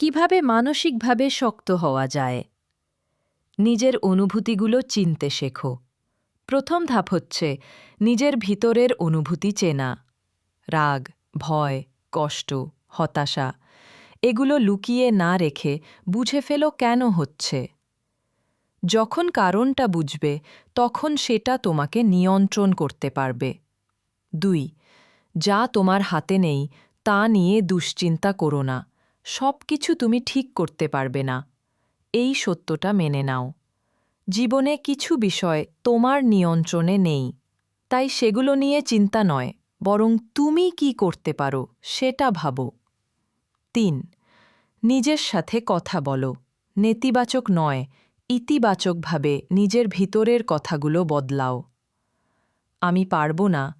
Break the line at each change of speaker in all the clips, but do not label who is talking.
কীভাবে মানসিকভাবে শক্ত হওয়া যায়? নিজের অনুভূতিগুলো চিনতে শেখো। প্রথম ধাপ হচ্ছে নিজের ভিতরের অনুভূতি চেনা। রাগ, ভয়, কষ্ট, হতাশা, এগুলো লুকিয়ে না রেখে বুঝে ফেলো কেন হচ্ছে। যখন কারণটা বুঝবে, তখন সেটা তোমাকে নিয়ন্ত্রণ করতে পারবে। দুই, যা তোমার হাতে নেই, তা নিয়ে দুশ্চিন্তা করো না। সব কিছু তুমি ঠিক করতে পারবে না। এই সত্যটা মেনে নাও। জীবনে কিছু বিষয় তোমার নিয়ন্ত্রণে নেই। তাই সেগুলো নিয়ে চিন্তা নয়, বরং তুমি কি করতে পারো সেটা ভাবো। তিন, নিজের সাথে কথা বলো। নেতিবাচক নয়, ইতিবাচকভাবে নিজের ভিতরের কথাগুলো বদলাও। আমি পারব না।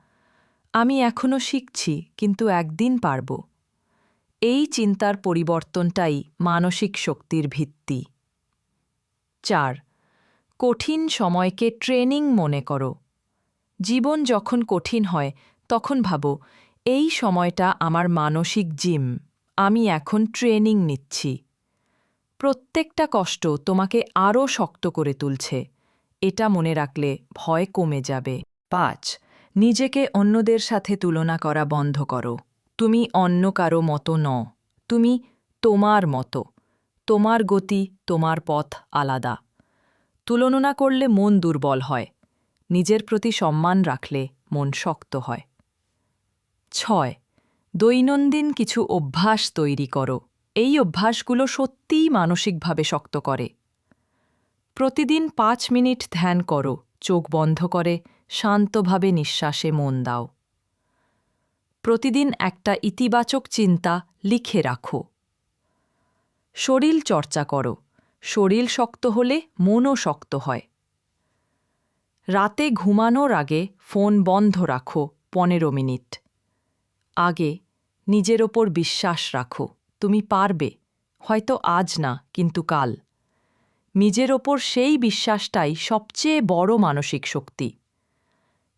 আমি এখনও শিখছি, কিন্তু একদিন পারব। এই চিন্তার পরিবর্তনটাই মানসিক শক্তির ভিত্তি। চার, কঠিন সময়কে ট্রেনিং মনে করো। জীবন যখন কঠিন হয়, তখন ভাবো, এই সময়টা আমার মানসিক জিম, আমি এখন ট্রেনিং নিচ্ছি। প্রত্যেকটা কষ্ট তোমাকে আরও শক্ত করে তুলছে। এটা মনে রাখলে ভয় কমে যাবে। পাঁচ, নিজেকে অন্যদের সাথে তুলনা করা বন্ধ করো। তুমি অন্য কারও মতো ন তুমি তোমার মতো, তোমার গতি, তোমার পথ আলাদা। তুলনা করলে মন দুর্বল হয়, নিজের প্রতি সম্মান রাখলে মন শক্ত হয়। ছয়, দৈনন্দিন কিছু অভ্যাস তৈরি করো, এই অভ্যাসগুলো সত্যিই মানসিকভাবে শক্ত করে। প্রতিদিন পাঁচ মিনিট ধ্যান করো, চোখ বন্ধ করে, শান্তভাবে নিঃশ্বাসে মন দাও। প্রতিদিন একটা ইতিবাচক চিন্তা লিখে রাখো। শরীর চর্চা করো। শরীর শক্ত হলে মনও শক্ত হয়। রাতে ঘুমানোর আগে ফোন বন্ধ রাখো পনেরো মিনিট। আগে নিজের ওপর বিশ্বাস রাখো। তুমি পারবে। হয়তো আজ না, কিন্তু কাল। নিজের ওপর সেই বিশ্বাসটাই সবচেয়ে বড় মানসিক শক্তি।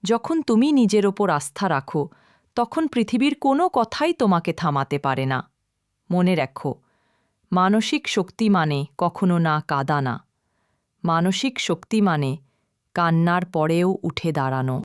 যখন তুমি নিজের ওপর আস্থা রাখো তখন পৃথিবীর কোনো কথাই তোমাকে থামাতে পারে না। মনে রাখো, মানসিক শক্তি মানে কখনো না কাদা না মানসিক শক্তি মানে কান্নার পরেও উঠে দাঁড়ানো।